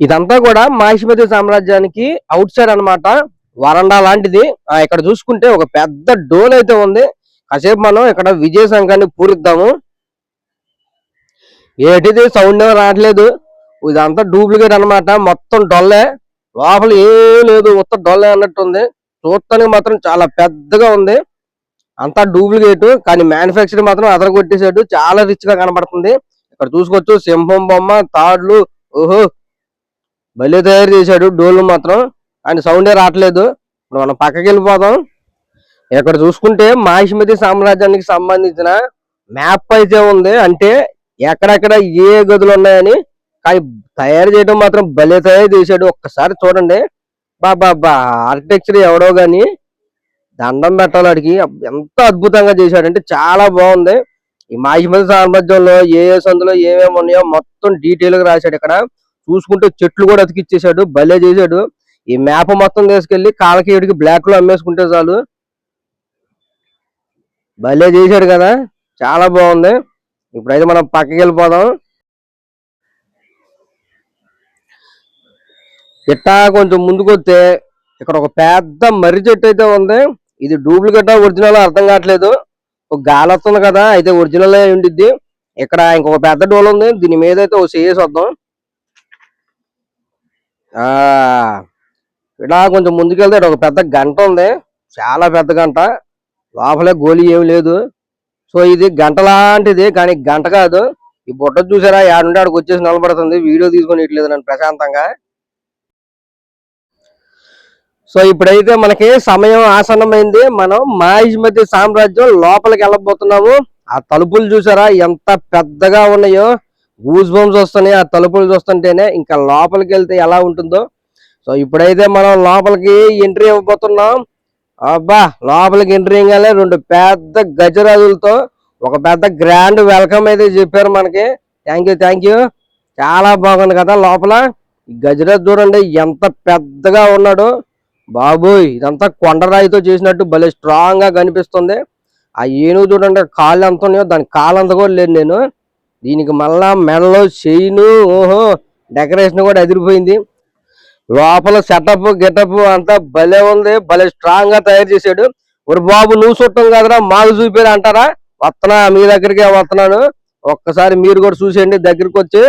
ఇదంతా కూడా మాహిష్మతి సామ్రాజ్యానికి అవుట్ సైడ్ అన్నమాట. వరండా లాంటిది. ఇక్కడ చూసుకుంటే ఒక పెద్ద డోల్ అయితే ఉంది. కాసేపు మనం ఇక్కడ విజయ సంఘాన్ని పూరిద్దాము. ఏటిది? సౌండ్ రావట్లేదు. ఇదంతా డూప్లికేట్ అన్నమాట. మొత్తం డొల్లే. లోపల ఏం లేదు. మొత్తం డొల్లే అన్నట్టుంది. చూడటానికి మాత్రం చాలా పెద్దగా ఉంది. అంతా డూప్లికేట్ కానీ మ్యానుఫ్యాక్చర్ మాత్రం అదర కొట్టేసాడు చాలా రిచ్గా కనబడుతుంది. ఇక్కడ చూసుకోవచ్చు. సింహం బొమ్మ తాడ్లు. ఓహో! భలే తయారు చేశాడు. డోలు మాత్రం ఆయన సౌండే రావట్లేదు. ఇప్పుడు మనం పక్కకి వెళ్ళిపోదాం. ఇక్కడ చూసుకుంటే మహిష్మతి సామ్రాజ్యానికి సంబంధించిన మ్యాప్ అయితే ఉంది. అంటే ఎక్కడెక్కడ ఏ గదులు ఉన్నాయని కానీ తయారు చేయడం మాత్రం భలే తయారు చేశాడు. ఒక్కసారి చూడండి. బాబా బా ఆర్కిటెక్చర్ ఎవడో గాని దండం పెట్టాలి అడిగి ఎంత అద్భుతంగా చేశాడంటే చాలా బాగుంది. ఈ మహిష్మతి సామ్రాజ్యంలో ఏ ఏ సందులో ఏమేమి ఉన్నాయో మొత్తం డీటెయిల్గా రాశాడు ఇక్కడ. చూసుకుంటే చెట్లు కూడా అతికిచ్చేసాడు భలే చేశాడు. ఈ మ్యాప్ మొత్తం తీసుకెళ్ళి కాలకేయుడికి బ్లాక్లో అమ్మేసుకుంటే చాలు. భలే చేశాడు కదా చాలా బాగుంది. ఇప్పుడైతే మనం పక్కకి వెళ్ళిపోదాం. ఇట్టా కొంచెం ముందుకు వస్తే ఇక్కడ ఒక పెద్ద మర్రి చెట్టు అయితే ఉంది. ఇది డూప్లికేట్ ఒరిజినల్ అర్థం కావట్లేదు. ఒక గాలి వస్తుంది కదా అయితే ఒరిజినల్ ఉండిద్ది. ఇక్కడ ఇంకొక పెద్ద డోల్ ఉంది. దీని మీద అయితే ఒక చేసి వద్దాం. ఇలా కొంచెం ముందుకెళ్తే ఇక్కడ ఒక పెద్ద గంట ఉంది. చాలా పెద్ద గంట. లోపలే గోళీ ఏమి లేదు. సో ఇది గంట లాంటిది కానీ గంట కాదు. ఈ బుట్ట చూసారా? ఏడుండి ఆడికి వచ్చేసి నిలబడుతుంది. వీడియో తీసుకొని ఇట్లేదు నన్ను ప్రశాంతంగా. సో ఇప్పుడైతే మనకి సమయం ఆసన్నమైంది. మనం మాయిజ్మతి సామ్రాజ్యం లోపలికి వెళ్ళబోతున్నాము. ఆ తలుపులు చూసారా? ఎంత పెద్దగా ఉన్నాయో. గూజ్ బంప్స్ వస్తున్నాయి ఆ తలుపులు చూస్తుంటేనే ఇంకా లోపలికి వెళ్తే ఎలా ఉంటుందో. సో ఇప్పుడైతే మనం లోపలికి ఎంట్రీ ఇవ్వబోతున్నాం. అబ్బా లోపలికి ఎంట్రీ ఇవ్వగానే రెండు పెద్ద గజరాజులతో ఒక పెద్ద గ్రాండ్ వెల్కమ్ అయితే చెప్పారు మనకి. థ్యాంక్ యూ థ్యాంక్ యూ చాలా బాగుంది కదా లోపల. గజరాజ్ చూడండి ఎంత పెద్దగా ఉన్నాడు. బాబోయ్ ఇదంతా కొండరాయితో చేసినట్టు భలే స్ట్రాంగ్గా కనిపిస్తుంది. ఆ ఏనుగు చూడండి కాళ్ళు ఎంత ఉన్నాయో దాని కాళ్ళు అంత కూడా లేదు నేను. దీనికి మళ్ళా మెడలో చైను ఓహో డెకరేషన్ కూడా అదిరిపోయింది. లోపల సెటప్ గెటప్ అంతా భలే ఉంది భలే స్ట్రాంగ్గా తయారు చేశాడు. మరి బాబు నువ్వు చుట్టం కదరా మాకు చూపారు అంటారా? వస్తున్నా మీ దగ్గరికే వస్తున్నాను. ఒక్కసారి మీరు కూడా చూసేయండి దగ్గరికి వచ్చి.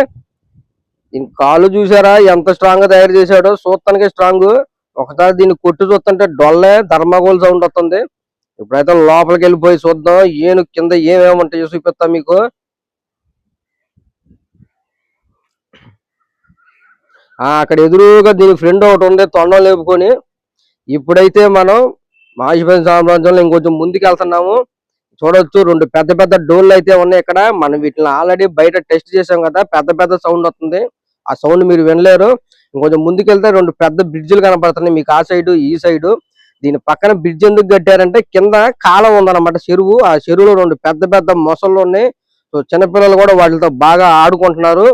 దీని కాళ్ళు చూసారా ఎంత స్ట్రాంగ్గా తయారు చేశాడో చూస్తానికి స్ట్రాంగ్ ఒకసారి దీన్ని కొట్టి చూస్తుంటే డొల్లే ధర్మగోల్ సౌండ్ వస్తుంది. ఇప్పుడైతే లోపలికి వెళ్ళిపోయి చూద్దాం ఏను కింద ఏమేమి ఉంటాయో చూపిస్తా మీకు. అక్కడ ఎదురుగా దీని ఫ్రెండ్ ఒకటి ఉంది తొండం లేపుకొని ఇప్పుడైతే మనం మాహిష్మతి సామ్రాజ్యంలో ఇంకొంచెం ముందుకు వెళ్తున్నాము చూడొచ్చు రెండు పెద్ద పెద్ద డోర్లు అయితే ఉన్నాయి ఇక్కడ. మనం వీటిని ఆల్రెడీ బయట టెస్ట్ చేసాం కదా పెద్ద పెద్ద సౌండ్ వస్తుంది. ఆ సౌండ్ మీరు వినలేరు. ఇంకొంచెం ముందుకెళ్తే రెండు పెద్ద బ్రిడ్జిలు కనపడుతున్నాయి మీకు ఆ సైడ్ ఈ సైడ్ దీని పక్కన బ్రిడ్జ్ ఎందుకు కట్టారంటే కింద కాలం ఉందన్నమాట చెరువు. ఆ చెరువులో రెండు పెద్ద పెద్ద మొసళ్ళు ఉన్నాయి. సో చిన్నపిల్లలు కూడా వాటితో బాగా ఆడుకుంటున్నారు.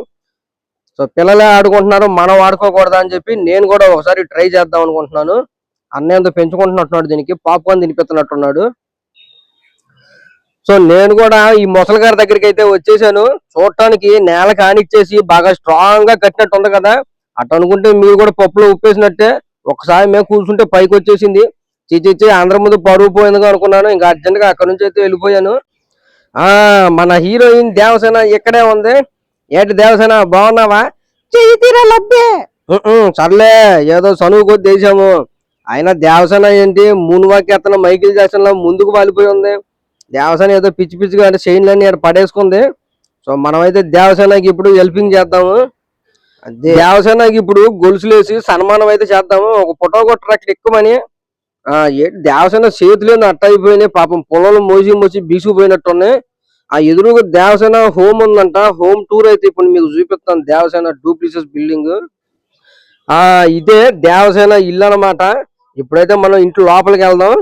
సో పిల్లలే ఆడుకుంటున్నారు మనం ఆడుకోకూడదా అని చెప్పి నేను కూడా ఒకసారి ట్రై చేద్దాం అనుకుంటున్నాను. అన్నేంతో పెంచుకుంటున్నట్టున్నాడు దీనికి పాప్కార్న్ తినిపిస్తున్నట్టున్నాడు. సో నేను కూడా ఈ ముసలి గారి దగ్గరికి అయితే వచ్చేసాను. చూడటానికి నేల కానిచ్చేసి బాగా స్ట్రాంగ్గా కట్టినట్టు ఉంది కదా. అటు అనుకుంటే మీరు కూడా పప్పులో ఉప్పేసినట్టే. ఒకసారి మేము కూర్చుంటే పైకి వచ్చేసింది. చీచిచ్చి అందరి ముందు పరువు పోయిందిగా అనుకున్నాను. ఇంకా అర్జెంట్గా అక్కడ నుంచి అయితే వెళ్ళిపోయాను. ఆ మన హీరోయిన్ దేవసేన ఇక్కడే ఉంది. ఏంటి దేవసేన బాగున్నావా? తీరా లబ్బే. సర్లే ఏదో చనువు కొద్ది వేసాము. అయినా దేవసేన ఏంటి మూన్ వాక్ ఎత్తన మైకిల్ జాక్సన్లో ముందుకు వాలిపోయి ఉంది. దేవసేన ఏదో పిచ్చి పిచ్చిగా అంటే చైన్లన్నీ పడేసుకుంది. సో మనమైతే దేవసేనకి ఇప్పుడు హెల్పింగ్ చేద్దాము. దేవసేనకి ఇప్పుడు గొలుసులేసి సన్మానం అయితే చేద్దాము. ఒక ఫోటో కొట్టరు ఏంటి దేవసేన చేతులు అట్ట అయిపోయినాయి పాపం పొలంలో మోసి మోసి బీసుకుపోయినట్టున్నాయి. ఆ ఎదురుగా దేవసేన హోమ్ ఉందంట. హోమ్ టూర్ అయితే ఇప్పుడు మీకు చూపిస్తాను. దేవసేన డూప్లిసెస్ బిల్డింగ్ ఆ ఇదే దేవసేన ఇల్లు అన్నమాట. ఇప్పుడైతే మనం ఇంటి లోపలికి వెళ్దాం.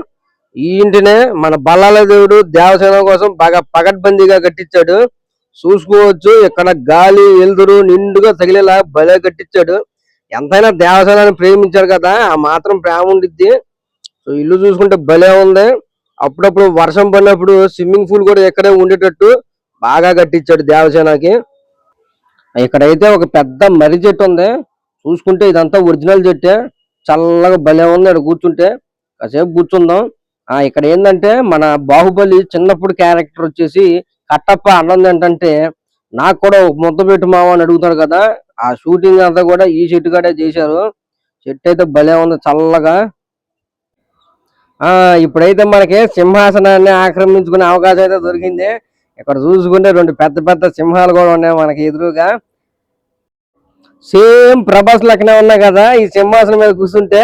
ఈ ఇంటినే మన బల్లాల దేవుడు దేవసేన కోసం బాగా పగడ్బందీగా కట్టించాడు. చూసుకోవచ్చు ఇక్కడ గాలి ఎల్దురు నిండుగా తగిలేలా భలే కట్టించాడు. ఎంతైనా దేవసేనని ప్రేమించారు కదా ఆ మాత్రం ప్రేమ ఉండిద్ది. సో ఇల్లు చూసుకుంటే భలే ఉంది. అప్పుడప్పుడు వర్షం పడినప్పుడు స్విమ్మింగ్ పూల్ కూడా ఇక్కడే ఉండేటట్టు బాగా కట్టించాడు దేవసేనకి. ఇక్కడైతే ఒక పెద్ద మర్రి చెట్టు ఉంది. చూసుకుంటే ఇదంతా ఒరిజినల్ చెట్టే. చల్లగా భలే ఉంది ఇక్కడ కూర్చుంటే. కాసేపు కూర్చుందాం. ఆ ఇక్కడ ఏంటంటే మన బాహుబలి చిన్నప్పుడు క్యారెక్టర్ వచ్చేసి కట్టప్ప అన్నం ఏంటంటే నాకు కూడా ఒక ముద్ద పెట్టు మావా అని అడుగుతాడు కదా. ఆ షూటింగ్ అంతా కూడా ఈ చెట్టు కాడే చేశారు. చెట్టు అయితే భలే ఉంది చల్లగా. ఇప్పుడైతే మనకి సింహాసనాన్ని ఆక్రమించుకునే అవకాశం అయితే దొరికింది. ఇక్కడ చూసుకుంటే రెండు పెద్ద పెద్ద సింహాలు కూడా ఉన్నాయి మనకి ఎదురుగా. సేమ్ ప్రభాస్ లెక్కనే ఉన్నాయి కదా ఈ సింహాసనం మీద కూర్చుంటే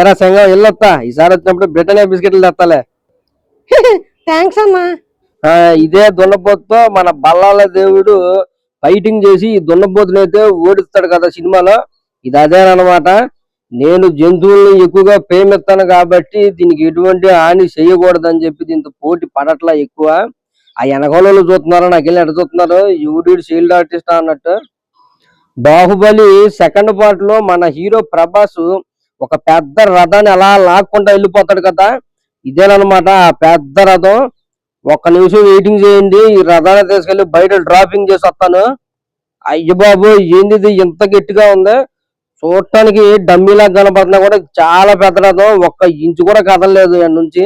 ఎరా సంఘం వెళ్ళొత్తా. ఈసారి వచ్చినప్పుడు బ్రిటనియా బిస్కెట్లు తెస్తాలే. థ్యాంక్స్ అమ్మా. ఆ ఇదే దున్నపోతుతో మన బల్లాల దేవుడు ఫైటింగ్ చేసి ఈ దున్నపోతుని అయితే ఓడిస్తాడు కదా సినిమాలో. ఇది అదేనమాట. నేను జంతువుల్ని ఎక్కువగా ప్రేమిస్తాను కాబట్టి దీనికి ఎటువంటి హాని చేయకూడదని చెప్పి దీంతో పోటీ పడట్లా ఎక్కువ. ఆ వెనకాలలో చూస్తున్నారు నాకు వెళ్ళి ఎట చూస్తున్నారు యూడీడ్ షీల్డ్ ఆర్టిస్ట్ అన్నట్టు. బాహుబలి సెకండ్ పార్ట్లో మన హీరో ప్రభాస్ ఒక పెద్ద రథాన్ని అలా లాక్కుంటా వెళ్ళిపోతాడు కదా. ఇదేనమాట ఆ పెద్ద రథం. ఒక్క నిమిషం వెయిటింగ్ చేయండి ఈ రథాన్ని తీసుకెళ్ళి బయట డ్రాపింగ్ చేసి వస్తాను. అయ్య బాబు ఏంది ఇంత గట్టిగా ఉంది. చూడటానికి డమ్మీలా కనపడుతున్నా కూడా చాలా పెద్ద రథం ఒక్క ఇంచు కూడా కదలలేదు ఇక్కడ నుంచి.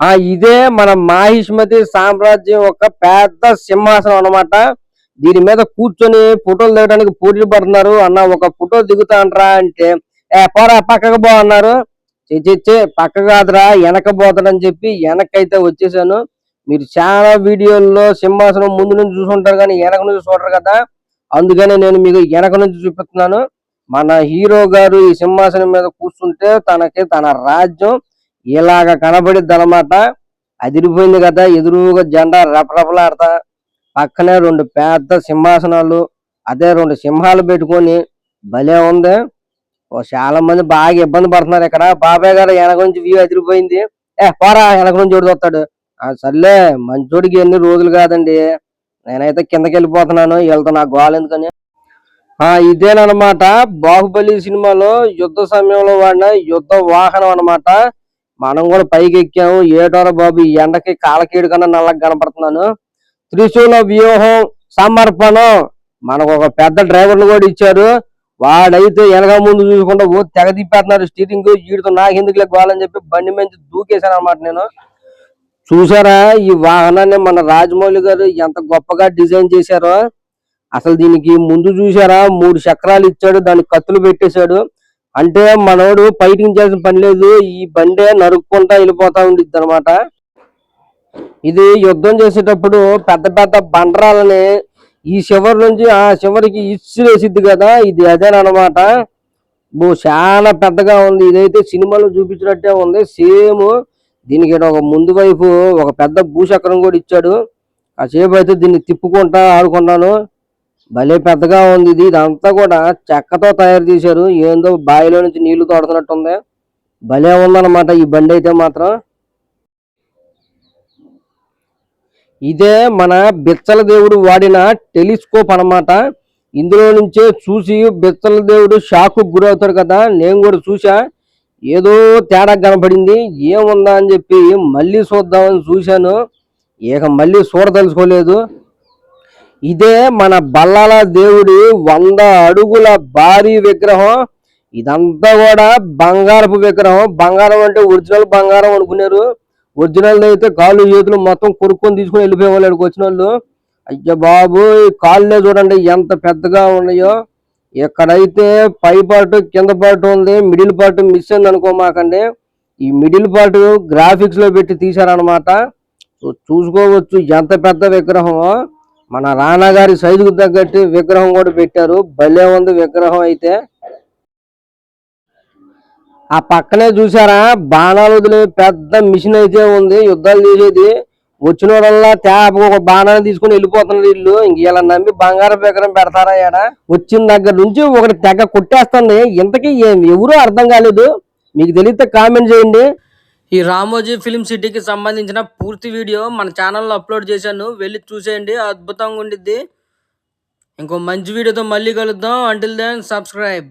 ఆ ఇదే మన మాహిష్మతి సామ్రాజ్యం ఒక పెద్ద సింహాసనం అన్నమాట. దీని మీద కూర్చొని ఫోటోలు దిగడానికి పోటీలు పడుతున్నారు. అన్న ఒక ఫోటో దిగుతా అంటారా అంటే ఏ పోరా పక్కకు పో అన్నారు. చెచ్చే పక్క కాదురా వెనక పోతాడని చెప్పి వెనకైతే వచ్చేసాను. మీరు చాలా వీడియోల్లో సింహాసనం ముందు నుంచి చూసుంటారు కానీ వెనక నుంచి చూడరు కదా. అందుకనే నేను మీకు వెనక నుంచి చూపిస్తున్నాను. మన హీరో గారు ఈ సింహాసనం మీద కూర్చుంటే తనకి తన రాజ్యం ఇలాగ కనబడిద్ది అనమాట అదిరిపోయింది కదా ఎదురుగా జెండా రపరపలాడతా. పక్కనే రెండు పెద్ద సింహాసనాలు అదే రెండు సింహాలు పెట్టుకొని భలే ఉంది. చాలా మంది బాగా ఇబ్బంది పడుతున్నారు ఇక్కడ. బాబాయ్ గారు వెనక నుంచి వ్యూ అదిరిపోయింది. ఏ పోరా వెనక నుంచి చూడు వస్తాడు సర్లే మంచోడికి ఎన్ని రోజులు కాదండి. నేనైతే కిందకి వెళ్ళిపోతున్నాను వెళ్తా నాకు గోలు ఎందుకని? ఇదేనమాట బాహుబలి సినిమాలో యుద్ధ సమయంలో వాడిన యుద్ధ వాహనం అన్నమాట. మనం కూడా పైకి ఎక్కాము. ఏటోరా బాబు ఎండకి కాలకీడు కన్నా నల్లగా కనపడుతున్నాను. త్రిశూల వ్యూహం సమర్పణం. మనకు ఒక పెద్ద డ్రైవర్లు కూడా ఇచ్చారు. వాడైతే వెనక ముందు చూసుకుంటా ఓ తెగ తిప్పేస్తున్నారు స్టీరింగ్ వీడితో నాకు ఎందుకు చెప్పి బండి మంచి దూకేశాను అనమాట నేను. చూసారా ఈ వాహనాన్ని మన రాజమౌళి గారు ఎంత గొప్పగా డిజైన్ చేశారో. అసలు దీనికి ముందు చూసారా మూడు చక్రాలు ఇచ్చాడు దానికి కత్తులు పెట్టేశాడు. అంటే మనోడు ఫైటింగ్ చేయాల్సిన పని లేదు. ఈ బండే నరుక్కుంటా వెళ్ళిపోతా ఉండిద్ది అనమాట ఇది యుద్ధం చేసేటప్పుడు పెద్ద పెద్ద బండరాలని ఈ చివరి నుంచి ఆ చివరికి ఇచ్చిరేసిద్ది కదా. ఇది అదేనమాట బో చాలా పెద్దగా ఉంది. ఇదైతే సినిమాలో చూపించినట్టే ఉంది. సేమ్ దీనికి ఒక ముందు వైపు ఒక పెద్ద భూచక్రం కూడా ఇచ్చాడు. కాసేపు అయితే దీన్ని తిప్పుకుంటా ఆడుకున్నాను. భలే పెద్దగా ఉంది ఇది. ఇదంతా కూడా చెక్కతో తయారు చేశారు. ఏందో బావిలో నుంచి నీళ్ళు తోడుతున్నట్టుంది. భలే ఉందన్నమాట ఈ బండి అయితే మాత్రం. ఇదే మన బిచ్చల దేవుడు వాడిన టెలిస్కోప్ అనమాట ఇందులో నుంచే చూసి బిచ్చల దేవుడు షాక్ గురవుతాడు కదా. నేను కూడా చూసా ఏదో తేడా కనపడింది. ఏముందా అని చెప్పి మళ్ళీ చూద్దామని చూశాను. ఇక మళ్ళీ చూడదలుచుకోలేదు. ఇదే మన బల్లాల దేవుడి వంద అడుగుల భారీ విగ్రహం. ఇదంతా కూడా బంగారపు విగ్రహం. బంగారం అంటే ఒరిజినల్ బంగారం అనుకున్నారు. ఒరిజినల్ అయితే కాళ్ళు చేతులు మొత్తం కొనుక్కొని తీసుకుని వెళ్ళిపోయేవాళ్ళు ఇక్కడికి వచ్చిన వాళ్ళు. అయ్యో బాబు ఈ కాళ్ళే చూడండి ఎంత పెద్దగా ఉన్నాయో. ఎక్కడైతే పై పార్ట్ కింద పార్ట్ ఉంది మిడిల్ పార్ట్ మిస్ అయింది అనుకోమాకండి ఈ మిడిల్ పార్ట్ గ్రాఫిక్స్లో పెట్టి తీశారనమాట చూసుకోవచ్చు ఎంత పెద్ద విగ్రహమో. మన రానా గారి సైజుకు తగ్గట్టు విగ్రహం కూడా పెట్టారు. భలే ఉంది విగ్రహం అయితే. ఆ పక్కనే చూసారా? బాణాలు వదిలే పెద్ద మిషన్ అయితే ఉంది. యుద్ధాలు చేసేది. వచ్చిన వాళ్ళ తేప ఒక బాణాన్ని తీసుకుని వెళ్ళిపోతున్నారు వీళ్ళు. ఇంక ఇలా నమ్మి బంగారం విగ్రహం పెడతారా ఏడ వచ్చిన దగ్గర నుంచి ఒకటి తెగ కొట్టేస్తుంది. ఇంతకీ ఏం- ఎవరూ అర్థం కాలేదు. మీకు తెలిస్తే కామెంట్ చేయండి. ఈ రామోజీ ఫిలిం సిటీకి సంబంధించిన పూర్తి వీడియో మన ఛానల్లో అప్లోడ్ చేశాను. వెళ్ళి చూసేయండి. అద్భుతంగా ఉండిద్ది. ఇంకో మంచి వీడియోతో మళ్ళీ కలుద్దాం. Until then subscribe